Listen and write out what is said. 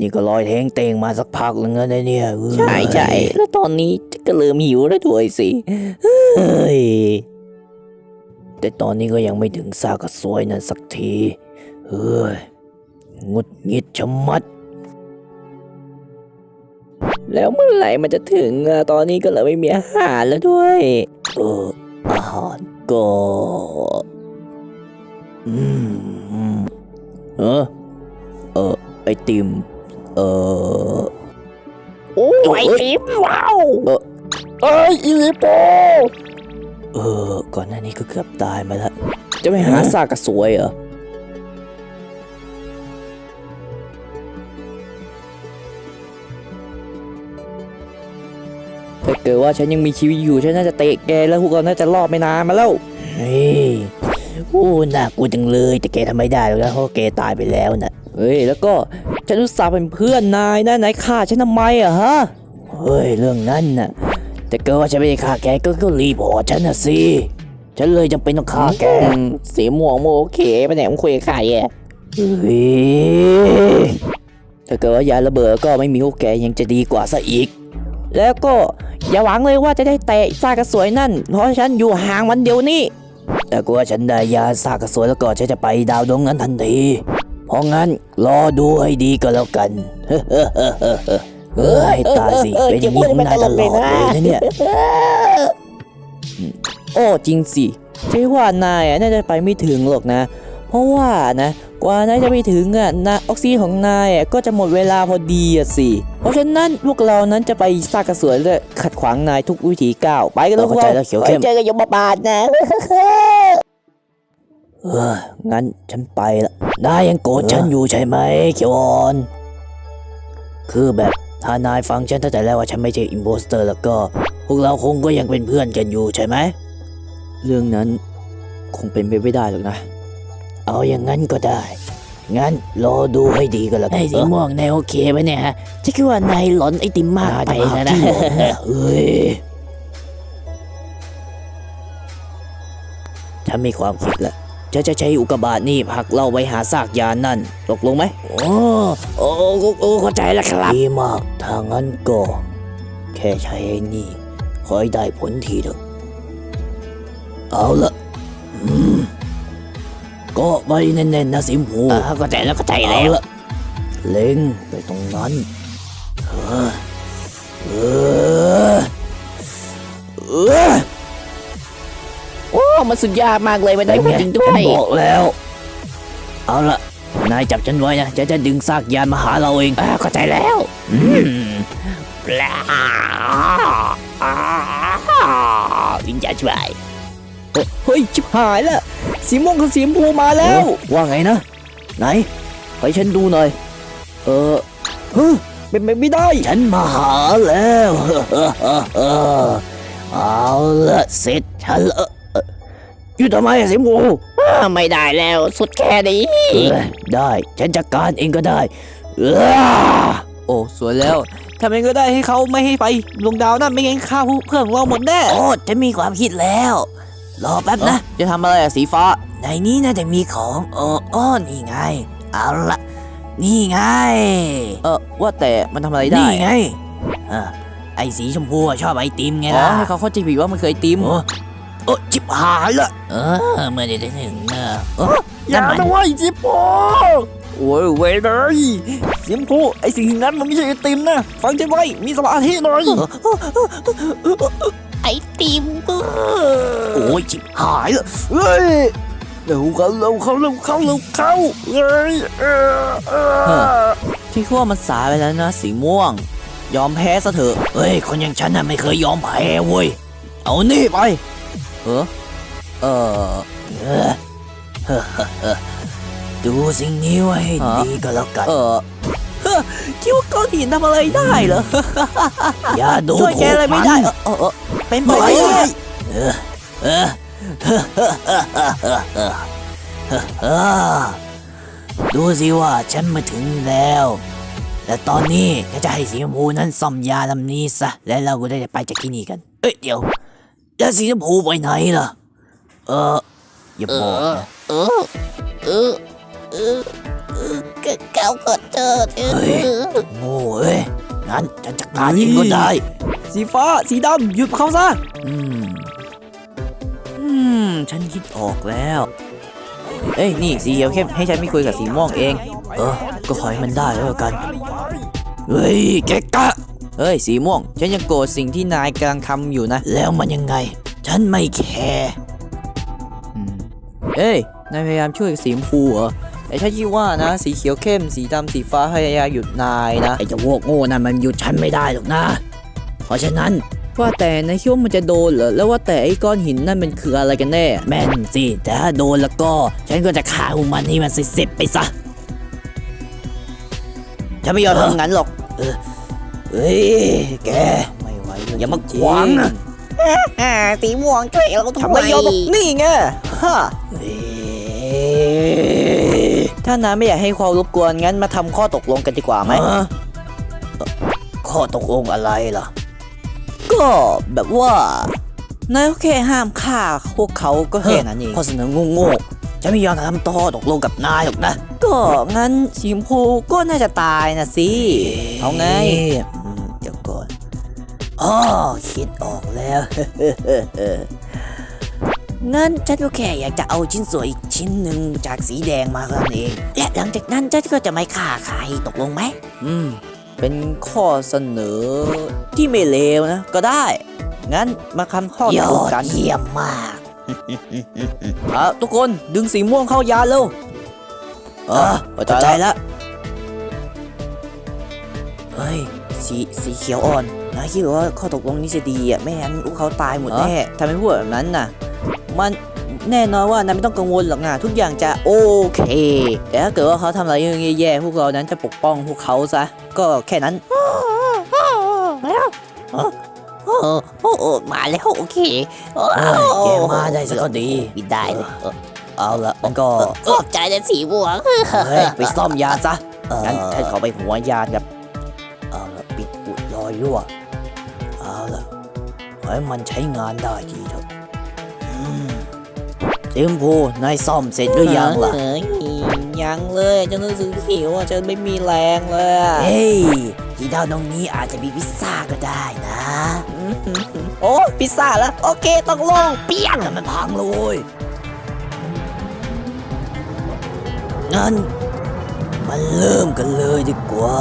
นี่ก็ลอยเทงเตงมาสักพักแล้วนะเนี่ยเอ้ยใช่ใช่แล้วตอนนี้ก็เริ่มหิวแล้วด้วยสิเฮ้ยแต่ตอนนี้ก็ยังไม่ถึงซากกระสวยนั่นสักทีเฮ้ยงุดหงิดชะมัด แล้วเมื่อไหร่มันจะถึงอะตอนนี้ก็เลยไม่มีอาหารแล้วด้วยเอออาหารก็อืมเออเออไอติม เออโอ้ไอติมว้าวเออเอ้ยอีลิโปเออ ก่อนหน้านี้ก็เกือบตายมาแล้ว จะไปหาซากกระสวยเหรอถ้าเกิดว่าฉันยังมีชีวิตอยู่ ฉันน่าจะเตะแกแล้วพวกเราน่าจะรอดไม่นานมาแล้ว เฮ้ยโอ้น่ากลัวจังเลย แต่แกทำไม่ได้หรอกนะเพราะแกตายไปแล้วน่ะเฮ้ย แล้วก็ ฉันอุตส่าห์เป็นเพื่อนนายนะนายฆ่าฉันทำไมอะฮะเฮ้ยเรื่องนั้นน่ะแต่เกิดว่าฉันไม่ได้ฆ่าแกก็ก็รีพอร์ตฉันนะสิฉันเลยจำเป็นต้องฆ่าแกสีม่วงโมโอเคไปไหนมึงคุยกับใครอะเฮ้ยถ้าเกิดว่ายาระเบิดก็ไม่มีพวกแกยังจะดีกว่าซะอีก แล้วก็อย่าหวังเลยว่าจะได้เตะซากกระสวยนั่น เพราะฉันอยู่ห่างมันเดียวนี้แต่กลัวฉันได้ยาซากกระสวยแล้วก็ฉันจะไปดาวดวงนั้นทันที เพราะงั้นรอดูให้ดีก็แล้วกัน เฮ้ยตายสิเออเป็นอย่างนี้ของนายตลอดเลยนะเนี่ย โอ้จริงสิใช่ว่านายอะน่าจะไปไม่ถึงหรอกนะ เพราะว่านะ กว่านายจะไปถึงอะนะออกซิเจนของนายอะก็จะหมดเวลาพอดีอะสิ เพราะฉะนั้นพวกเรานั้นจะไปซากกระสวยและขัดขวางนายทุกวิถีก้าว ไปกันแล้วพวกเข้าใจเราแล้วเขียวเข้มไเจอกันยมบาลนะ เอองั้นฉันไปละนายยังโกรธฉันอยู่ใช่ไหมเขียวอ่อน คือแบบถ้านายฟังฉันตั้งแต่แรกว่าฉันไม่ใช่อิมโพสเตอร์แล้วก็ พวกเราคงก็ยังเป็นเพื่อนกันอยู่ใช่ไหม เรื่องนั้นคงเป็นไปไม่ได้หรอกนะ เอาอย่างนั้นก็ได้ งั้นรอดูให้ดีก็แล้วกันไอ้สีม่วงนายโอเคไหมเนี่ยฮะฉันคิดว่านายหลอนไอติมมากไปไปนะนะนะเฮ้ยฉันมีความคิดแล้ว จะจะใช้อุกกาบาตนี่ผลักเราไปหาซากยานนั่นตกลงไหมโอ้โอ้โอ้โอ้เข้าใจแล้วครับดีมากถ้างั้นก็ แค่ใช้ไอ้นี่ขอให้ได้ผลทีเถอะเอาละอืมก็ไปแน่นๆนะสิมพูอ่าเข้าใจแล้วเข้าใจแล้เอาวละเล็งไปตรงนั้นเออเออเออโอ้ มันสุดยอดมากเลยมันได้ผลจริงด้วยบอกแล้ว เอาละนายจับฉันไว้นะจะจะดึงซากยานมาหาเราเองอ่าเข้าใจแล้วอืมปลาวิญญาณช่วยเฮ้ยชิบหายแล้วสีม่วงกับสีชมพูมาแล้ว ว่าไงนะ ไหนให้ฉันดูหน่อย เออเฮ้ยเป็นไปไม่ได้ ฉันมาหาแล้ว เอาละเสร็จฉันละเอ่ออยู่ทำไมอะสิหมูไม่ได้แล้วสุดแค่นี้ เออได้ฉันจัดการเองก็ได้เออโอ้สวยแล้วทำเองก็ได้ให้เขาไม่ให้ไปลงดาวนั่นไม่งั้นฆ่าผู้เพื่อนของเราหมดแน่โอ้ฉันมีความคิดแล้ว รอแป๊บนะ จะทำอะไรอะสีฟ้า ในนี้น่าจะมีของเอออ้อนี่ไง เอาละนี่ไง เออว่าแต่มันทำอะไรได้นี่ไงอะไอ้สีชมพูอะชอบไอติมไงอ๋อล่ะให้เขาเข้าใจผิดว่ามันเคยติม โอ้ โอ้จิบหายละเออเมื่อได้ถึงเนอะโอ้อย่านั่นมันนะเว้ยจิโปโอ้ยเว้ยเลยสิมพูไอสิ่งนั้นมันไม่ใช่ไอติมนะ ฟังฉันไว้มีสมาธิหน่อย ไอติมโอ้ยจิบหายละเฮ้ยเร็วเข้าเร็วเข้าเร็วเข้าเร็วเข้าเฮ้ยเออเออ ที่ว่ามันสายไปแล้วนะสีม่วง ยอมแพ้ซะเถอะ เฮ้ย คนอย่างฉันน่ะไม่เคยยอมแพ้เว้ย เอานี่ไป เออเออเออเฮ้อเฮ้อเฮ้อดูสิ่งนี้ไว้ให้ฮะดีก็แล้วกันเออเฮ้อคิดว่าก้อนหินทำอะไรได้เหรอ อย่าดูช่วยแกอะไรไม่ได้ถูกเออเออเออเป็นไปมันไม่ไม่ได้ได้เออเออเฮ้อเฮ้อเฮ้อเฮ้อเฮ้อเฮ้อเฮ้อดูสิว่าฉันมาถึงแล้วและตอนนี้ก็จะให้สีชมพูนั้นซ่อมยาลำนี้ซะ และเราก็ได้ไปจากที่นี่กัน เอ้ยเดี๋ยว แล้วสีชมพูไปไหนล่ะ เออ อย่าบอกนะเออเออเออเออเก้าก่อนเจอเจอเฮ้ยโง่เอ้ยงั้นฉันจัดการเองก็ได้ สีฟ้าสีดำหยุดเขาซะ อืม อืม ฉันคิดออกแล้ว เอ้ย นี่สีเขียวเข้มให้ฉันไม่คุยกับสีม่วงเอง เออ ก็ขอให้มันได้แล้วกัน เฮ้ยแกกะ เฮ้ยสีม่วง ฉันยังโกรธสิ่งที่นายกำลังทำอยู่นะ แล้วมันยังไง ฉันไม่แคร์เอ้ยนายพยายามช่วยสีชมพูเหรอแต่ฉันคิดว่านะ สีเขียวเข้ม สีดำสีฟ้าพยายามหยุดนายนะไอ้เจ้าพวกโง่นั่นมันหยุดฉันไม่ได้หรอกนะ เพราะฉะนั้นว่าแต่นายคิดว่ามันจะโดนเหรอแล้วว่าแต่ไอ้ก้อนหินนั่นมันคืออะไรกันแน่ แม่นสิแต่ถ้าโดนแล้วก็ ฉันก็จะฆ่าพวกมันให้มันสิบไปซะฉันไม่ยอมทำงั้นหรอก เฮ้ย แก ไม่ไหวเลยอย่ามาจริขวางนะอ่าสีม่วงช่วยเราด้ทำวไมยยอมบอกนี่ไงฮะเฮ้ยถ้านายไม่อยากให้ความรบกวนงั้นมาทำข้อตกลงกันดีกว่าไหมฮะข้อตกลงอะไรล่ะ ก็แบบว่านายก็แค่ห้ามฆ่าพวกเขาก็แค่นั้นเองข้อเสนอโง่ๆฉันไม่ยอมทำต่อตกลงกับนายหรอกนะ ก็งั้นสีชมพูก็น่าจะตายนะสิเอาไง อ๋อคิดออกแล้ว งั้นฉันก็แค่อยากจะเอาชิ้นส่วนอีกชิ้นหนึ่งจากสีแดงมาเท่านั้นเอง และหลังจากนั้นฉันก็จะไม่ฆ่าใครตกลงไหม อืม เป็นข้อเสนอที่ไม่เลวนะ ก็ได้ งั้นมาคำข้อยตอกลงดกันเยี่ยมมาก เอาทุกคนดึงสีม่วงเข้ายานเร็วเออเข้าเข้าใจใจแล้วแล้วเฮ้ย สีสีเขียวอ่อนนายคิดว่าข้อตกลงนี้จะดีอะไม่งั้นพวกเขาตายหมดแน่แน่ทำไมพูดแบบนั้นน่ะ มันแน่นอนว่านายไม่ต้องกังวลหรอกนะทุกอย่างจะโอเค แต่ถ้าเกิดว่าเขาทำอะไรเรื่องแย่ๆพวกเรานั้นจะปกป้องพวกเขาซะก็แค่นั้นแล้วโอ้โอ้โอ้มาแล้วโอเคโอ้เอ้ยแกมาได้สักก็ดีบินได้เลยเอาละมันก็ขอบใจนะสีม่วงเฮ้ยไปซ่อมยาซะงั้นฉันขอไปหัวยานกับเอาละปิด อุดรอยรั่ว เอาละขอให้มันใช้งานได้ทีเถอะอืมสีชมพูนายซ่อมเสร็จหรือยังล่ะเฮ้ยยังเลยฉันรู้สึกหิวอะฉันไม่มีแรงเลยอะเฮ้ยที่ดาวตรงนี้อาจจะมีพิซซ่าก็ได้นะ โอ้พิซซ่าแล้วโอเคต้องลงเปี้ยงแล้วมันพังเลยงั้นมันเริ่มกันเลยดีกว่า